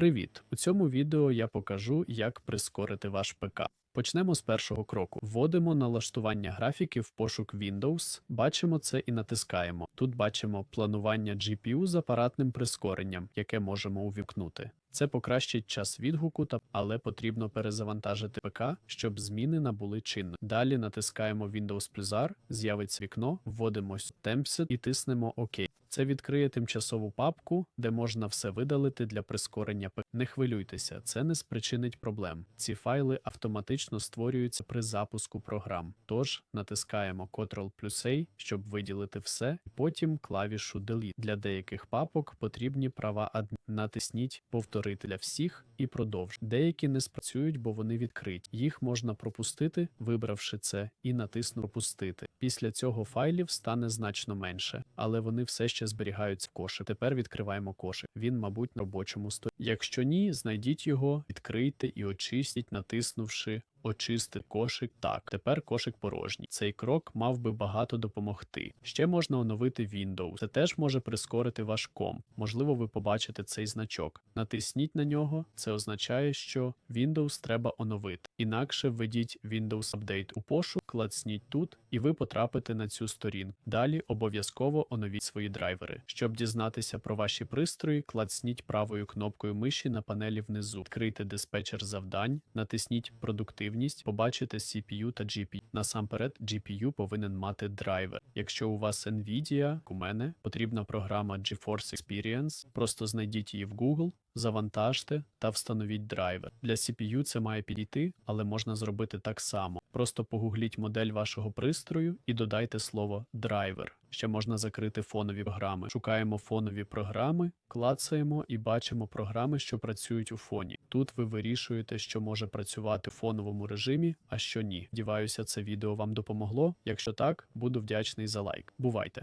Привіт! У цьому відео я покажу, як прискорити ваш ПК. Почнемо з першого кроку. Вводимо налаштування графіки в пошук Windows, бачимо це і натискаємо. Тут бачимо планування GPU з апаратним прискоренням, яке можемо увімкнути. Це покращить час відгуку, але потрібно перезавантажити ПК, щоб зміни набули чинно. Далі натискаємо Windows плюс R, з'явиться вікно, вводимо Tempset і тиснемо ОК. Це відкриє тимчасову папку, де можна все видалити для прискорення. Не хвилюйтеся, це не спричинить проблем. Ці файли автоматично створюються при запуску програм. Тож натискаємо Ctrl плюс A, щоб виділити все, потім клавішу Delete. Для деяких папок потрібні права адмін. Натисніть повторити для всіх і продовжити. Деякі не спрацюють, бо вони відкриті. Їх можна пропустити, вибравши це, і натиснути пропустити. Після цього файлів стане значно менше, але вони все ще зберігаються в кошик. Тепер відкриваємо кошик. Він, мабуть, на робочому столі. Якщо ні, знайдіть його, відкрийте і очистіть, натиснувши Очисти кошик. Так, тепер кошик порожній. Цей крок мав би багато допомогти. Ще можна оновити Windows. Це теж може прискорити ваш ком. Можливо, ви побачите цей значок. Натисніть на нього. Це означає, що Windows треба оновити. Інакше введіть Windows Update у пошук, клацніть тут, і ви потрапите на цю сторінку. Далі обов'язково оновіть свої драйвери. Щоб дізнатися про ваші пристрої, клацніть правою кнопкою миші на панелі внизу. Відкрийте диспетчер завдань, натисніть продуктивність, побачите CPU та GPU. Насамперед, GPU повинен мати драйвер. Якщо у вас Nvidia, у мене потрібна програма GeForce Experience, просто знайдіть її в Google, завантажте та встановіть драйвер. Для CPU це має підійти, але можна зробити так само. Просто погугліть модель вашого пристрою і додайте слово драйвер. Ще можна закрити фонові програми. Шукаємо фонові програми, клацаємо і бачимо програми, що працюють у фоні. Тут ви вирішуєте, що може працювати в фоновому режимі, а що ні. Діваюся, це відео вам допомогло. Якщо так, буду вдячний за лайк. Бувайте!